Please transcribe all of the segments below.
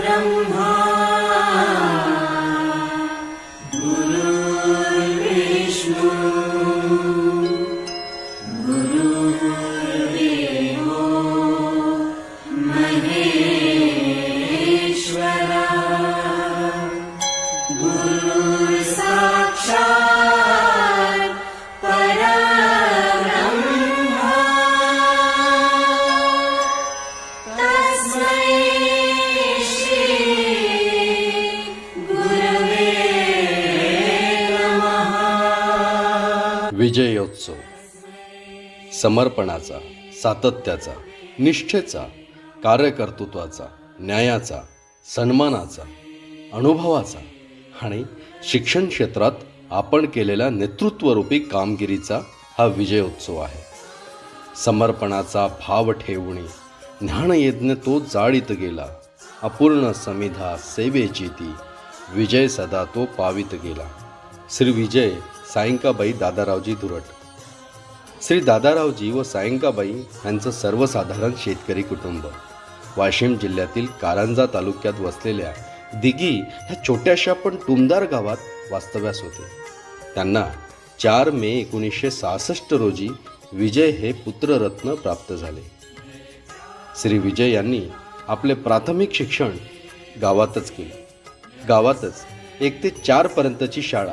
ब्रह्मा विजयोत्सव. समर्पणाचा सातत्याचा निष्ठेचा कार्यकर्तृत्वाचा न्यायाचा सन्मानाचा अनुभवाचा आणि शिक्षण क्षेत्रात आपण केलेल्या नेतृत्वरूपी कामगिरीचा हा विजयोत्सव आहे. समर्पणाचा भाव ठेवणे ज्ञानयज्ञ तो जाळीत गेला. अपूर्ण समिधा सेवेची ती. विजय सदा तो पावित गेला. श्री विजय सायंकाबाई दादारावजी धुरट. श्री दादारावजी व सायंकाबाई यांचं सर्वसाधारण शेतकरी कुटुंब. वाशिम जिल्ह्यातील कारंजा तालुक्यात वसलेल्या दिगी ह्या छोट्याशा पण टुमदार गावात वास्तव्यास होते. त्यांना चार मे एकोणीसशे सहासष्ट रोजी विजय हे पुत्ररत्न प्राप्त झाले. श्री विजय यांनी आपले प्राथमिक शिक्षण गावातच केले. गावातच एक ते चारपर्यंतची शाळा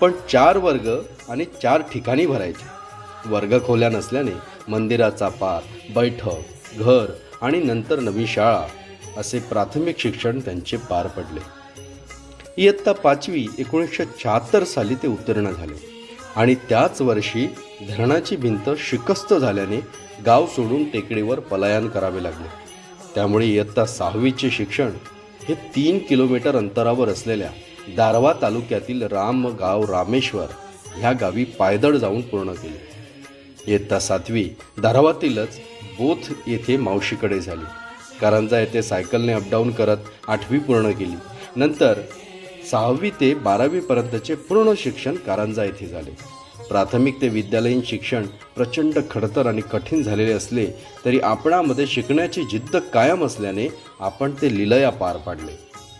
पण चार वर्ग आणि चार ठिकाणी भरायचे. वर्ग खोल्या नसल्याने मंदिराचा पार बैठक घर आणि नंतर नवी शाळा असे प्राथमिक शिक्षण त्यांचे पार पडले. इयत्ता पाचवी एकोणीसशे शहात्तर साली ते उत्तीर्ण झाले. आणि त्याच वर्षी धरणाची भिंत शिकस्त झाल्याने गाव सोडून टेकडीवर पलायन करावे लागले. त्यामुळे इयत्ता सहावीचे शिक्षण हे तीन किलोमीटर अंतरावर असलेल्या दारवा तालुक्यातील रामगाव रामेश्वर ह्या गावी पायदळ जाऊन पूर्ण केले. इयत्ता सातवी दारवातीलच बोथ येथे मावशीकडे झाली. कारंजा येथे सायकलने अपडाऊन करत आठवी पूर्ण केली. नंतर सहावी ते बारावीपर्यंतचे पूर्ण शिक्षण कारंजा येथे झाले. प्राथमिक ते विद्यालयीन शिक्षण प्रचंड खडतर आणि कठीण झालेले असले तरी आपणामध्ये शिकण्याची जिद्द कायम असल्याने आपण ते लिलया पार पाडले.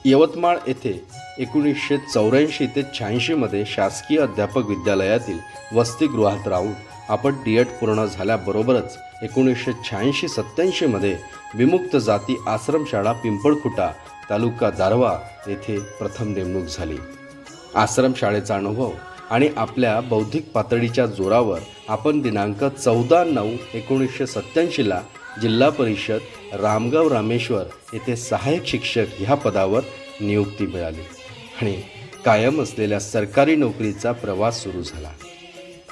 यवतमाळ येथे एकोणीसशे चौऱ्याऐंशी ते शहाऐंशीमध्ये शासकीय अध्यापक विद्यालयातील वसतिगृहात राहून आपण डी एड पूर्ण झाल्याबरोबरच एकोणीसशे शहाऐंशी सत्त्याऐंशीमध्ये विमुक्त जाती आश्रमशाळा पिंपळखुटा तालुका दारवा येथे प्रथम नेमणूक झाली. आश्रमशाळेचा अनुभव आणि आपल्या बौद्धिक पातळीच्या जोरावर आपण दिनांक चौदा नऊ एकोणीसशे सत्त्याऐंशीला जिल्हा परिषद रामगाव रामेश्वर येथे सहाय्यक शिक्षक ह्या पदावर नियुक्ती मिळाली आणि कायम असलेल्या सरकारी नोकरीचा प्रवास सुरू झाला.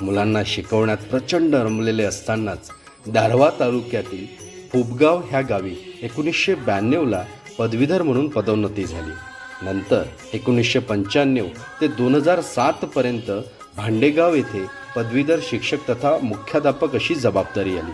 मुलांना शिकवण्यात प्रचंड रमलेले असतानाच दारवा तालुक्यातील फुबगाव ह्या गावी एकोणीसशे ब्याण्णवला पदवीधर म्हणून पदोन्नती झाली. नंतर एकोणीसशे पंच्याण्णव ते दोन हजार सातपर्यंत भांडेगाव येथे पदवीधर शिक्षक तथा मुख्याध्यापक अशी जबाबदारी आली.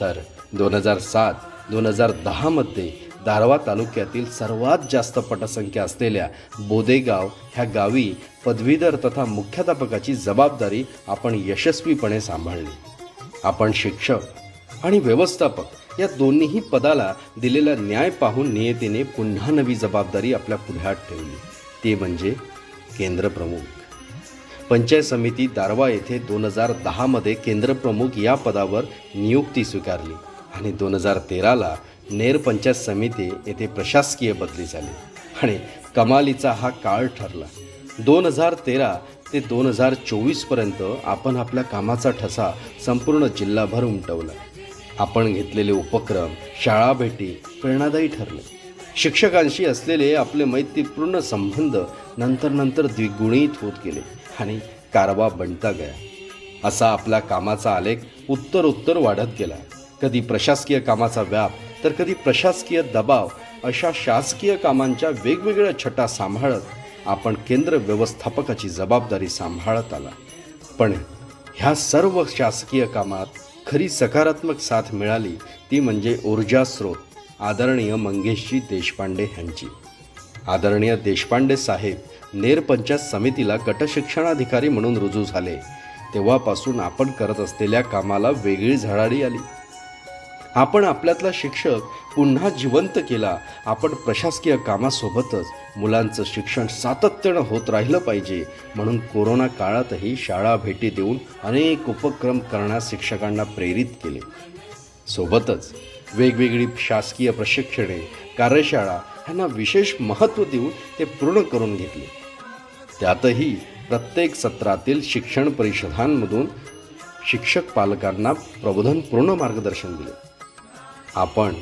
तर दोन हजार सात दोन हजार दहामध्ये दारवा तालुक्यातील सर्वात जास्त पटसंख्या असलेल्या बोदेगाव ह्या गावी पदवीधर तथा मुख्याध्यापकाची जबाबदारी आपण यशस्वीपणे सांभाळली. आपण शिक्षक आणि व्यवस्थापक या दोन्हीही पदाला दिलेला न्याय पाहून नियतीने पुन्हा नवी जबाबदारी आपल्या पुढ्यात ठेवली. ती म्हणजे केंद्रप्रमुख पंचायत समिती दारवा येथे दोन हजार दहामध्ये केंद्रप्रमुख या पदावर नियुक्ती स्वीकारली आणि दोन हजार तेराला नेर पंचायत समिती येथे प्रशासकीय बदली झाली. आणि कमालीचा हा काळ ठरला. दोन हजार तेरा ते दोन हजार चोवीसपर्यंत आपण आपल्या कामाचा ठसा संपूर्ण जिल्हाभर उमटवला. आपण घेतलेले उपक्रम शाळा भेटी प्रेरणादायी ठरले. शिक्षकांशी असलेले आपले मैत्रीपूर्ण संबंध नंतर नंतर द्विगुणित होत गेले आणि कारवा बनता गया. असा आपला कामाचा आलेख उत्तर उत्तर वाढत गेला. कधी प्रशासकीय कामाचा व्याप तर कधी प्रशासकीय दबाव अशा शासकीय कामांच्या वेगवेगळ्या छटा सांभाळत आपण केंद्र व्यवस्थापकाची जबाबदारी सांभाळत आला. पण ह्या सर्व शासकीय कामात खरी सकारात्मक साथ मिळाली ती म्हणजे ऊर्जा स्रोत आदरणीय मंगेशजी देशपांडे ह्यांची. आदरणीय देशपांडे साहेब नेर पंचायत समितीला गटशिक्षणाधिकारी म्हणून रुजू झाले. तेव्हापासून आपण करत असलेल्या कामाला वेगळी झळाळी आली. आपण आपल्यातला शिक्षक पुन्हा जिवंत केला. आपण प्रशासकीय कामासोबतच मुलांचं शिक्षण सातत्यानं होत राहिलं पाहिजे. म्हणून कोरोना काळातही शाळा भेटी देऊन अनेक उपक्रम करण्यास शिक्षकांना प्रेरित केले. सोबतच वेगवेगळी शासकीय प्रशिक्षणे कार्यशाळा ह्यांना विशेष महत्त्व देऊन ते पूर्ण करून घेतले. त्यातही प्रत्येक सत्रातील शिक्षण परिषदांमधून शिक्षक पालकांना प्रबोधनपूर्ण मार्गदर्शन दिले. आपण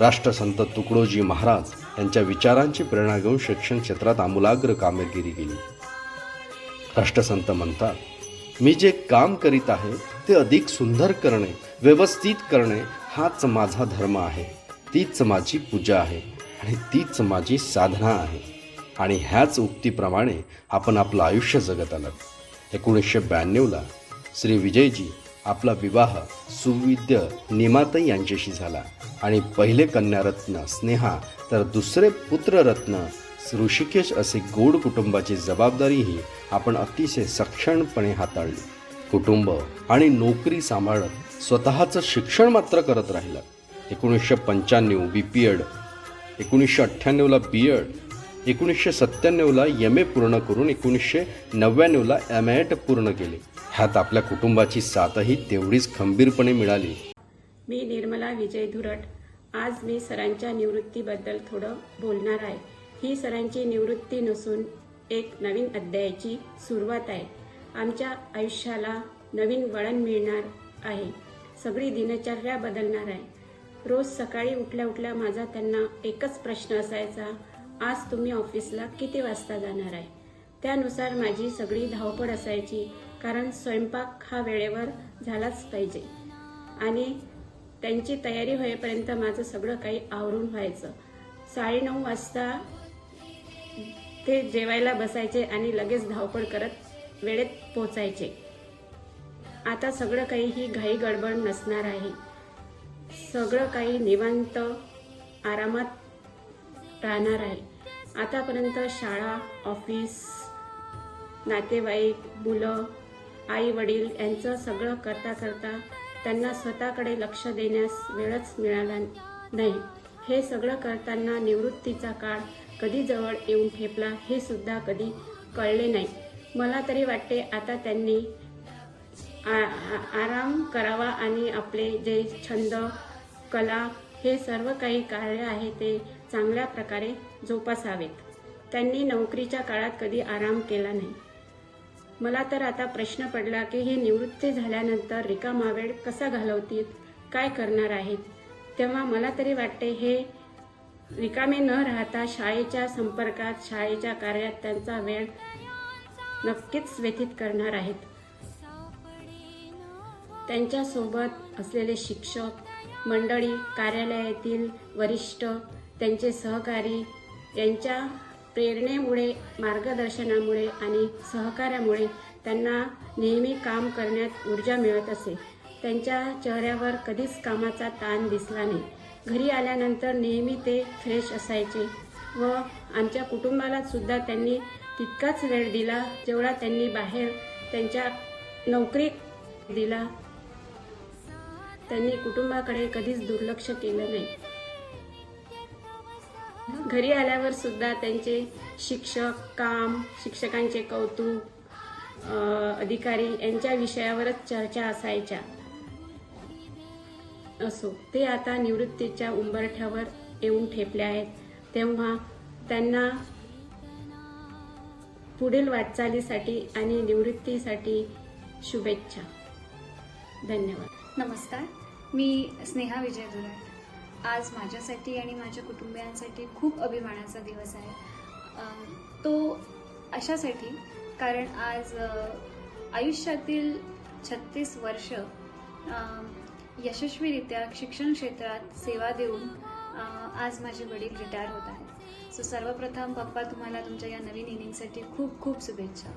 राष्ट्रसंत तुकडोजी महाराज यांच्या विचारांची प्रेरणा घेऊन शिक्षण क्षेत्रात आमूलाग्र कामगिरी केली. राष्ट्रसंत म्हणतात मी जे काम करीत आहे ते अधिक सुंदर करणे व्यवस्थित करणे हाच माझा धर्म आहे. तीच माझी पूजा आहे आणि तीच माझी साधना आहे. आणि ह्याच उक्तीप्रमाणे आपण आपलं आयुष्य जगत आलं एकोणीसशे ब्याण्णवला श्री विजयजी आपला विवाह सुविद्य निमाताई यांच्याशी झाला. आणि पहिले कन्यारत्न स्नेहा तर दुसरे पुत्ररत्न ऋषिकेश असे गोड कुटुंबाची जबाबदारीही आपण अतिशय सक्षमपणे हाताळली. कुटुंब आणि नोकरी सांभाळत स्वतःचं शिक्षण मात्र करत राहिलं. एकोणीसशे पंच्याण्णव बी पी एड एकोणीसशे अठ्ठ्याण्णवला बी एड एकोणीसशे सत्त्याण्णवला एम ए पूर्ण करून एकोणीसशे नव्याण्णवला एम एड पूर्ण केले. ह्यात आपल्या कुटुंबाची साथही तेवढीच खंबीरपणे मिळाली. मी निर्मला विजय धुरट. आज मी सरांच्या निवृत्तीबद्दल थोडं बोलणार आहे. ही सरांची निवृत्ती नसून एक नवीन अध्यायाची सुरुवात आहे. आमच्या आयुष्याला नवीन वळण मिळणार आहे. सगळी दिनचर्या बदलणार आहे. रोज सकाळी उठल्या उठल्या माझा त्यांना एकच प्रश्न असायचा आज तुम्ही ऑफिसला किती वाजता जाणार आहे? त्यानुसार माझी सगळी धावपळ असायची कारण स्वयंपाक हा वेळेवर झालाच पाहिजे. आणि त्यांची तयारी होईपर्यंत माझं सगळं काही आवरून व्हायचं. साडेनऊ वाजता ते जेवायला बसायचे आणि लगेच धावपळ करत वेळेत पोचायचे. आता सगळं काही ही घाई गडबड नसणार आहे. सगळं काही निवांत आरामात राहणार आहे. आतापर्यंत शाळा ऑफिस नातेवाईक मुलं आई वडील यांचं सगळं करता करता त्यांना स्वतःकडे लक्ष देण्यास वेळच मिळाला नाही. हे सगळं करताना निवृत्तीचा काळ कधी जवळ येऊन ठेपला हे सुद्धा कधी कळले नाही. मला तरी वाटते आता त्यांनी आ- आ- आराम करावा आणि आपले जे छंद कला हे सर्व काही कार्य आहे ते चांगल्या प्रकारे जोपासावेत. त्यांनी नोकरीच्या काळात कधी आराम केला नाही. मला तर आता प्रश्न पडला की हे निवृत्ती झाल्यानंतर रिकामा वेळ कसा घालवतील? काय करणार आहेत? तेव्हा मला तरी वाटते हे रिकामे न राहता शाळेच्या संपर्कात शाळेच्या कार्यात त्यांचा वेळ नक्कीच व्यतीत करणार आहेत. त्यांच्यासोबत असलेले शिक्षक मंडळी कार्यालयातील वरिष्ठ त्यांचे सहकारी यांच्या प्रेरणेमुळे मार्गदर्शनामुळे आणि सहकार्यामुळे त्यांना नेहमी काम करण्यात ऊर्जा मिळत असे. त्यांच्या चेहऱ्यावर कधीच कामाचा ताण दिसला नाही. घरी आल्यानंतर नेहमी ते फ्रेश असायचे व आमच्या कुटुंबाला सुद्धा त्यांनी तितकाच वेळ दिला जेवढा त्यांनी बाहेर त्यांच्या नोकरीत दिला. त्यांनी कुटुंबाकडे कधीच दुर्लक्ष केलं नाही. घरी आल्यावर सुद्धा त्यांचे शिक्षक काम शिक्षकांचे कौतुक अधिकारी यांच्या विषयावरच चर्चा असायच्या. असो ते आता निवृत्तीच्या उंबरठ्यावर येऊन ठेपले आहेत. तेव्हा त्यांना पुढील वाटचालीसाठी आणि निवृत्तीसाठी शुभेच्छा. धन्यवाद. नमस्कार. मी स्नेहा विजय दुराट आज माझ्यासाठी आणि माझ्या कुटुंबियांसाठी खूप अभिमानाचा दिवस आहे. तो अशासाठी कारण आज आयुष्यातील छत्तीस वर्ष यशस्वीरित्या शिक्षण क्षेत्रात सेवा देऊन आज माझे वडील रिटायर होत आहेत. सो सर्वप्रथम पप्पा तुम्हाला तुमच्या या नवीन इनिंगसाठी खूप खूप शुभेच्छा.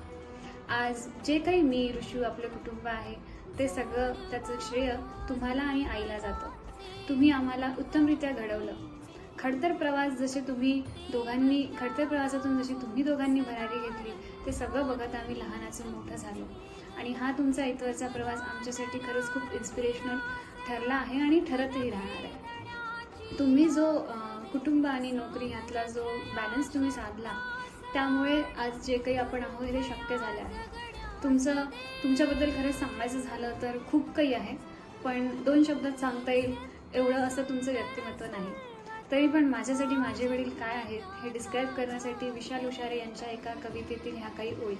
आज जे काही मी ऋषू आपलं कुटुंब आहे ते सगळं त्याचं श्रेय तुम्हाला आणि आईला जातं. तुम्ही आम्हाला उत्तमरित्या घडवलं. खडतर प्रवास जसे तुम्ही दोघांनी खडतर प्रवासातून जशी तुम्ही दोघांनी भरारी घेतली ते सगळं बघत आम्ही लहानाचं मोठं झालो. आणि हा तुमचा इतवरचा प्रवास आमच्यासाठी खरंच खूप इन्स्पिरेशनल ठरला आहे आणि ठरतही राहणार आहे. तुम्ही जो कुटुंब आणि नोकरी यातला जो बॅलन्स तुम्ही साधला त्यामुळे आज जे काही आपण आहोत हे शक्य झालं आहे. तुमचं तुमच्याबद्दल खरंच सांगायचं झालं तर खूप काही आहे पण दोन शब्दात सांगता येईल. एवढं असं तुमचं व्यक्तिमत्व नाही. तरी पण माझ्यासाठी माझे वडील काय आहेत हे डिस्क्राईब करण्यासाठी विशाल उशारे यांच्या एका कवितेतील ह्या काही ओळी.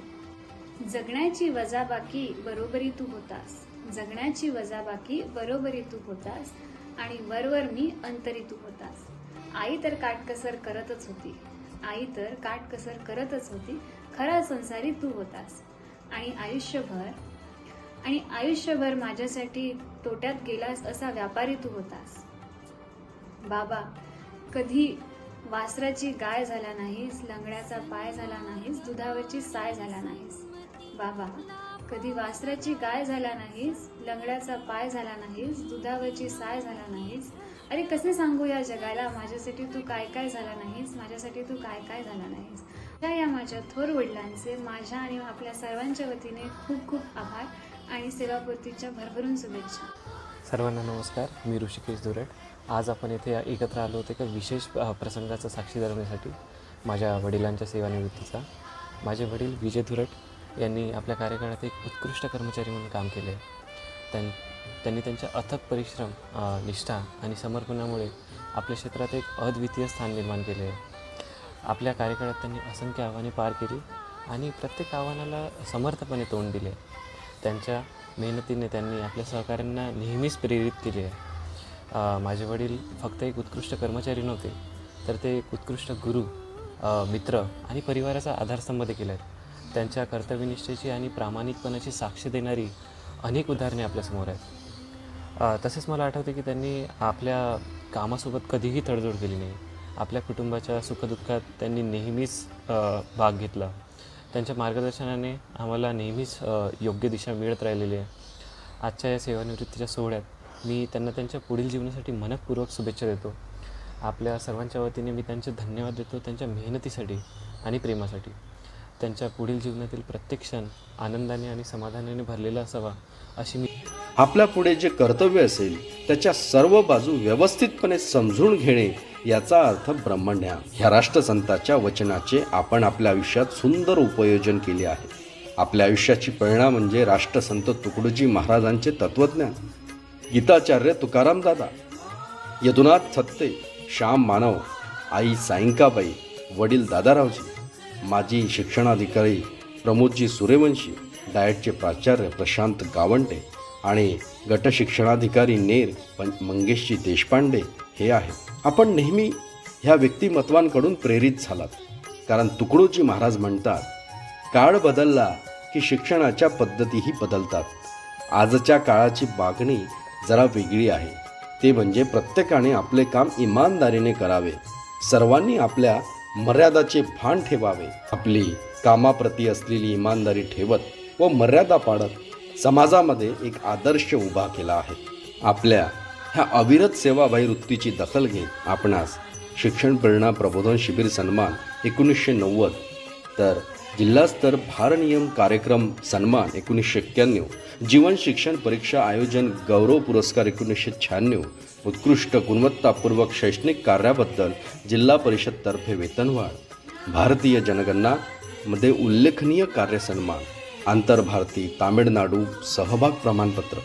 जगण्याची वजाबाकी बरोबरी तू होतास. जगण्याची वजाबाकी बरोबरी तू होतास. आणि वरवर मी अंतरी तू होतास. आई तर काटकसर करतच होती. आई तर काटकसर करतच होती. खरा संसारी तू होतास. आणि आयुष्यभर आणि आयुष्यभर माझ्यासाठी तोट्यात गेलास असा व्यापारी तू होतास. बाबा कधी वासराची गाय झाला नाहीस लंगड्याचा पाय झाला नाहीस दुधावरची साय झाला नाहीस. बाबा कधी वासराची गाय झाला नाहीस लंगड्याचा पाय झाला नाहीस दुधावरची साय झाला नाहीस. अरे कसे सांगू या जगाला? माझ्यासाठी तू काय काय झाला नाहीस? माझ्यासाठी तू काय काय झाला नाहीस? या माझ्या थोर वडिलांचे माझ्या आणि आपल्या सर्वांच्या वतीने खूप खूप आभार आणि सेवापूर्तीच्या भरभरून शुभेच्छा. सर्वांना नमस्कार मी ऋषिकेश धुरट. आज आपण येथे एकत्र आलो होते एका विशेष प्रसंगाचा साक्षी धरण्यासाठी माझ्या वडिलांच्या सेवानिवृत्तीचा. माझे वडील विजय धुरट यांनी आपल्या कार्यकाळात एक उत्कृष्ट कर्मचारी म्हणून काम केले. आहे त्यां त्यांनी त्यांच्या अथक परिश्रम निष्ठा आणि समर्पणामुळे आपल्या क्षेत्रात एक अद्वितीय स्थान निर्माण केले. आहे आपल्या कार्यकाळात त्यांनी असंख्य आव्हाने पार केली आणि प्रत्येक आव्हानाला समर्थपणे तोंड दिले. त्यांच्या मेहनतीने त्यांनी आपल्या सहकाऱ्यांना नेहमीच प्रेरित केले. आहे माझे वडील फक्त एक उत्कृष्ट कर्मचारी नव्हते तर ते एक उत्कृष्ट गुरु मित्र आणि परिवाराचा आधारस्तंभ देखील आहेत. त्यांच्या कर्तव्यनिष्ठेची आणि प्रामाणिकपणाची साक्ष देणारी अनेक उदाहरणे आपल्यासमोर आहेत. तसेच मला आठवते की त्यांनी आपल्या कामासोबत कधीही तडजोड केली नाही. आपल्या कुटुंबाच्या सुखदुःखात त्यांनी नेहमीच भाग घेतला. त्यांच्या मार्गदर्शनाने आम्हाला नेहमीच योग्य दिशा मिळत राहिलेली आहे. आजच्या या सेवानिवृत्तीच्या सोहळ्यात मी त्यांना त्यांच्या पुढील जीवनासाठी मनपूर्वक शुभेच्छा देतो. आपल्या सर्वांच्या वतीने मी त्यांचे धन्यवाद देतो त्यांच्या मेहनतीसाठी आणि प्रेमासाठी. त्यांच्या पुढील जीवनातील प्रत्येक क्षण आनंदाने आणि समाधानाने भरलेला असावा अशी मी आपल्या पुढे जे कर्तव्य असेल त्याच्या सर्व बाजू व्यवस्थितपणे समजून घेणे याचा अर्थ ब्रह्मज्ञान ह्या राष्ट्रसंताच्या वचनाचे आपण आपल्या आयुष्यात सुंदर उपयोजन केले आहे. आपल्या आयुष्याची प्रेरणा म्हणजे राष्ट्रसंत तुकडोजी महाराजांचे तत्वज्ञान. गीताचार्य तुकाराम दादा यदुनाथ थत्ते श्याम मानव आई सायंकाबाई वडील दादारावजी माजी शिक्षणाधिकारी प्रमोदजी सूर्यवंशी डायटचे प्राचार्य प्रशांत गावंटे आणि गट शिक्षणाधिकारी नेर पं मंगेशजी देशपांडे हे आहेत. आपण नेहमी ह्या व्यक्तिमत्वांकडून प्रेरित झालात. कारण तुकडोजी महाराज म्हणतात काळ बदलला की शिक्षणाच्या पद्धतीही बदलतात. आजच्या काळाची मागणी जरा वेगळी आहे. ते म्हणजे प्रत्येकाने आपले काम इमानदारीने करावे. सर्वांनी आपल्या मर्यादाचे भान ठेवावे. आपली कामाप्रती असलेली इमानदारी ठेवत व मर्यादा पाडत समाजामध्ये एक आदर्श उभा केला आहे. आपल्या ह्या अविरत सेवाभाई वृत्तीची दखल घेत आपणास शिक्षण प्रेरणा प्रबोधन शिबिर सन्मान एकोणीसशे नव्वद तर जिल्हास्तर भारनियम कार्यक्रम सन्मान एकोणीसशे एक्क्याण्णव जीवन शिक्षण परीक्षा आयोजन गौरव पुरस्कार एकोणीसशे शहाण्णव उत्कृष्ट गुणवत्तापूर्वक शैक्षणिक कार्याबद्दल जिल्हा परिषदतर्फे वेतनवाढ भारतीय जनगणना मध्ये उल्लेखनीय कार्य सन्मान आंतरभारती तामिळनाडू सहभाग प्रमाणपत्र.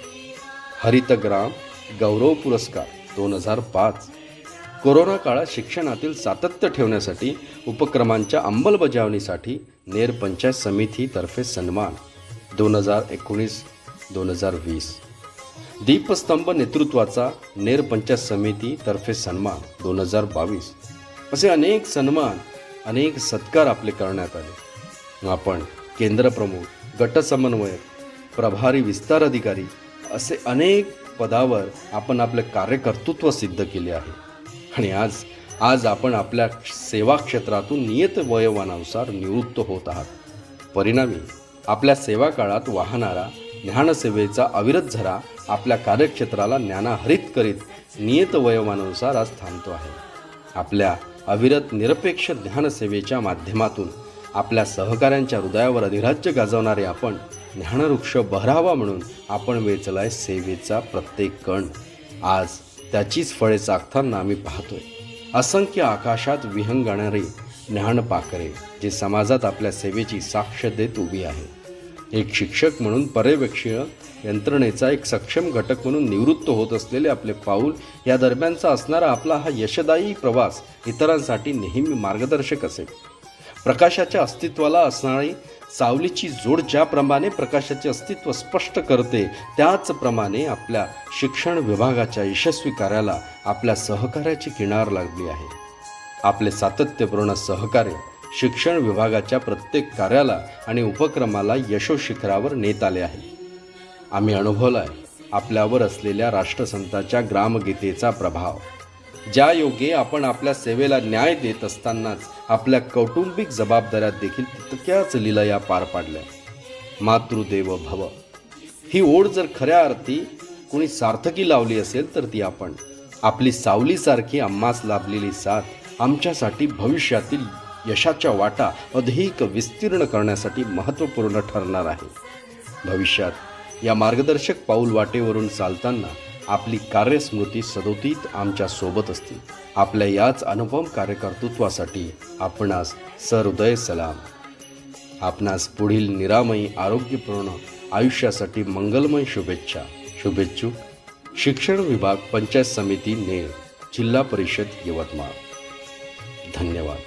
हरितग्राम गौरव पुरस्कार दोन हजार पाच. कोरोना काळात शिक्षणातील सातत्य ठेवण्यासाठी उपक्रमांच्या अंमलबजावणीसाठी नेर पंचायत समितीतर्फे सन्मान. दोन हजार एकोणीस दोन हजार वीस. दीपस्तंभ नेतृत्वाचा नेर पंचायत समितीतर्फे सन्मान दोन हजार बावीस. असे अनेक सन्मान अनेक सत्कार आपले करण्यात आले. आपण केंद्रप्रमुख गटसमन्वयक प्रभारी विस्तार अधिकारी असे अनेक पदावर आपण आपले कार्यकर्तृत्व सिद्ध केले आहे. आणि आज आज आपण आपल्या सेवा क्षेत्रातून नियत वयवानानुसार निवृत्त होत आहात. परिणामी आपल्या सेवा काळात वाहणारा ज्ञानसेवेचा अविरत झरा आपल्या कार्यक्षेत्राला ज्ञानाहरित करीत नियत वयोमानानुसार आज थांबतो आहे. आपल्या अविरत निरपेक्ष ज्ञानसेवेच्या माध्यमातून आपल्या सहकाऱ्यांच्या हृदयावर अधिराज्य गाजवणारे आपण ज्ञानवृक्ष बहरावा म्हणून आपण वेचलाय सेवेचा प्रत्येक कण. आज त्याचीच फळे चाखताना आम्ही पाहतोय. असंख्य आकाशात विहंगणारे ज्ञान पाखरे जे समाजात आपल्या सेवेची साक्ष देत उभी आहे. एक शिक्षक म्हणून पर्यवेक्षीय यंत्रणेचा एक सक्षम घटक म्हणून निवृत्त होत असलेले आपले पाऊल या दरम्यानचा असणारा आपला हा यशदायी प्रवास इतरांसाठी नेहमी मार्गदर्शक असेल. प्रकाशाच्या अस्तित्वाला असणारी सावलीची जोड ज्याप्रमाणे प्रकाशाचे अस्तित्व स्पष्ट करते त्याचप्रमाणे आपल्या शिक्षण विभागाच्या यशस्वी कार्याला आपल्या सहकार्याची किनार लागली आहे. आपले सातत्यपूर्ण सहकार्य शिक्षण विभागाच्या प्रत्येक कार्याला आणि उपक्रमाला यशोशिखरावर नेत आले आहे. आम्ही अनुभवलाय आपल्यावर असलेल्या राष्ट्रसंताच्या ग्रामगीतेचा प्रभाव. ज्या योगे आपण आपल्या सेवेला न्याय देत असतानाच आपल्या कौटुंबिक जबाबदाऱ्यात देखील तितक्याच लिलया पार पाडल्या. मातृदेव भव. ही ओढ जर खऱ्या अर्थी कोणी सार्थकी लावली असेल तर ती आपण. आपली सावलीसारखी आम्हास लाभलेली साथ आमच्यासाठी भविष्यातील यशाच्या वाटा अधिक विस्तीर्ण करण्यासाठी महत्त्वपूर्ण ठरणार आहे. भविष्यात या मार्गदर्शक पाऊल वाटेवरून चालताना आपली कार्यस्मृती सदोतीत आमच्यासोबत असतील. आपल्या याच अनुपम कार्यकर्तृत्वासाठी आपणास सहृदय सलाम. आपणास पुढील निरामयी आरोग्यपूर्ण आयुष्यासाठी मंगलमय शुभेच्छा. शुभेच्छुक शिक्षण विभाग पंचायत समिती नेर जिल्हा परिषद यवतमाळ. धन्यवाद.